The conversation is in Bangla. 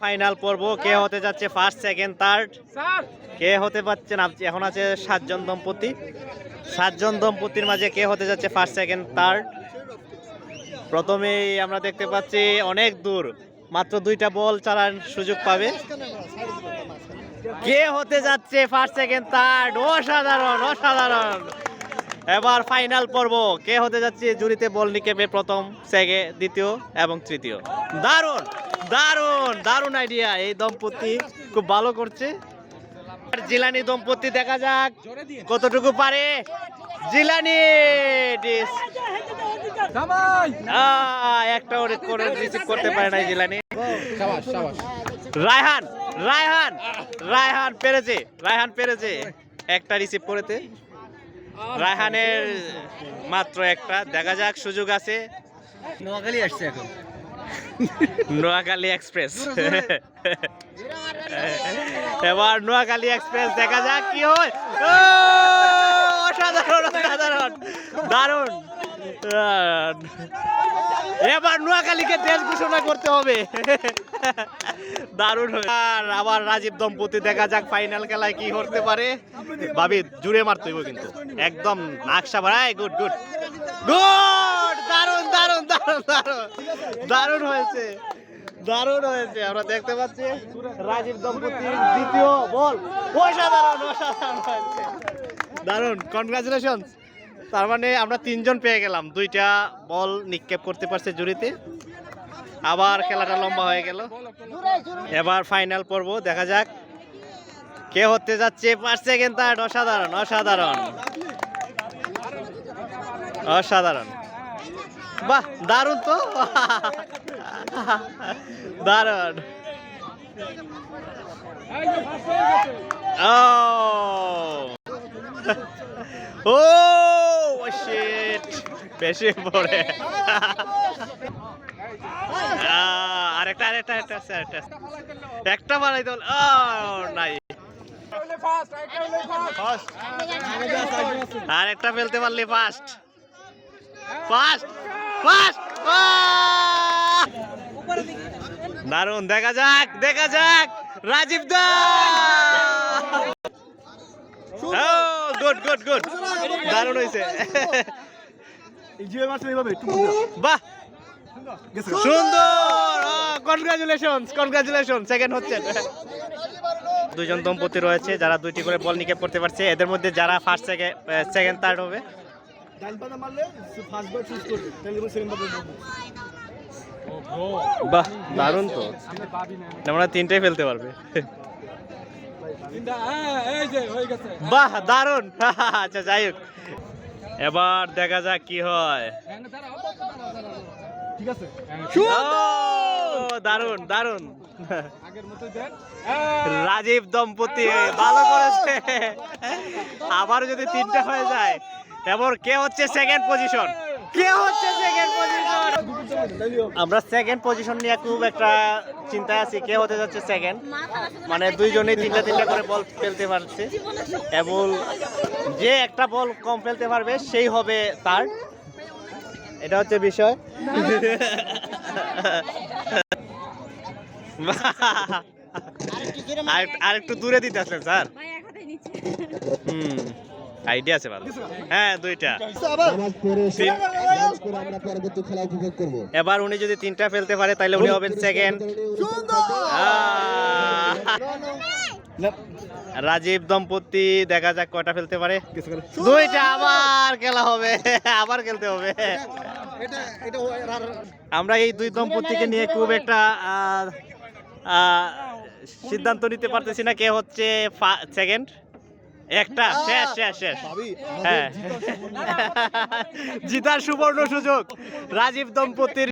ফাইনাল পর্ব। কে হতে যাচ্ছে ফার্স্ট সেকেন্ড থার্ড কে হতে পারছেন এখন আছে সাতজন দম্পতি। সাতজন দম্পতির মাঝে কে হতে যাচ্ছে ফার্স্ট সেকেন্ড থার্ড প্রথমেই আমরা দেখতে পাচ্ছি অনেক দূর। মাত্র দুইটা বল চালার সুযোগ পাবে। কে হতে যাচ্ছে ফার্স্ট সেকেন্ড থার্ড অসাধারণ অসাধারণ। এবার ফাইনাল পর্ব। কে হতে যাচ্ছে? জুড়িতে বল নিকেপে প্রথম সেকে দ্বিতীয় এবং তৃতীয়। দারুণ দারুণ দারুণ আইডিয়া এই দম্পতি খুব ভালো করছে। জিলানি দম্পতি দেখা যাক কতটুকু পারে। জিলানি একটা করে রিসিভ করতে পারে না জিলানি। রায়হান রায়হান রায়হান পেরেছে রায়হান পেরেছে। একটা রিসিভ করেতে রায়হানের মাত্র একটা। দেখা যাক সুযোগ আছে। নোয়াখালী আসছে এখন। নোয়াখালী এক্সপ্রেস। এবার নোয়াখালী এক্সপ্রেস দেখা যাক কি হয়। অসাধারণ অসাধারণ। দারুণ। এবার নোয়াখালীকে দেশ ঘোষণা করতে হবে। দারুণ আর আবার রাজীব দম্পতি, দেখা যাক ফাইনাল খেলায় কি করতে পারে। ভাবি, জুড়ে মারতে হইব কিন্তু। একদম নাকশা ভাই গুড গুড। গুড! দারুণ দারুণ দারুণ দারুণ। দারুণ হয়েছে। দারুণ হয়েছে। আমরা দেখতে পাচ্ছি রাজীব দম্পতির দ্বিতীয় বল। অসাধারণ অসাধারণ হয়েছে। দারুণ। কনগ্রাচুলেশন তার মানে আমরা তিনজন পেয়ে গেলাম। দুইটা বল নিক্ষেপ করতে পারছে জুড়িতে আবার খেলাটা লম্বা হয়ে গেল। এবার ফাইনাল পর্ব, দেখা যাক কে হতে যাচ্ছে। সেকেন্ড থার্ড অসাধারণ অসাধারণ। অসাধারণ। বাহ, দারুণ তো। দারুণ। ও। ও। শিট বেশি পড়ে। আরেকটা আরেকটা আরেকটা আছে, আরেকটা। একটা বাড়াই দল নাই। আর একটা ফেলতে পারলি ফার্স্ট ফার্স্ট ফার্স্ট দারুণ দেখা যাক দেখা যাক। Rajib da! Good good good দারুণ হয়েছে বাহ। সুন্দর। কনগ্রাচুলেশন কনগ্রাচুলেশন সেকেন্ড হচ্ছেন দুজন দম্পতি রয়েছে যারা দুইটি করে বল নিক্ষেপ করতে পারছে। এদের মধ্যে যারা ফার্স্ট সেকেন্ড সেকেন্ড থার্ড হবে। বাহ দারুণ তো। আমরা তিনটাই ফেলতে পারবে। বাহ দারুণ। আচ্ছা যাই হোক। এবার দেখা যাক কি হয়। ঠিক আছে? দারুণ দারুণ। রাজীব দম্পতি ভালো করেছে। আবার যদি তিনটা হয়ে যায় এবার কে হচ্ছে সেকেন্ড পজিশন কে হচ্ছে আমরা সেকেন্ড পজিশন নিয়ে খুব একটা চিন্তায় আছি কে হতে যাচ্ছে সেকেন্ড মানে দুইজনেই তিনটা তিনটা করে বল ফেলতে পারছে। এবং যে একটা বল কম ফেলতে পারবে সেই হবে তার। এটা হচ্ছে বিষয়। আর- আর একটু দূরে দিতে আসলেন স্যার। ভাই এক হাতে নিচ্ছে। হুম আইডিয়া আছে ভালো। হ্যাঁ দুইটা। আমরা পরবর্তী খেলা উপভোগ করব। এবার উনি যদি তিনটা ফেলতে পারে তাহলে উনি হবেন সেকেন্ড রাজীব দম্পতি দেখা যাক কয়টা ফেলতে পারে। দুইটা আবার খেলা হবে আবার খেলতে হবে। আমরা এই দুই দম্পতিকে নিয়ে খুব একটা সিদ্ধান্ত নিতে পারতেছি না কে হচ্ছে সেকেন্ড একটা শেষ শেষ শেষ। হ্যাঁ। জিতার সুবর্ণ সুযোগ। রাজীব দম্পতির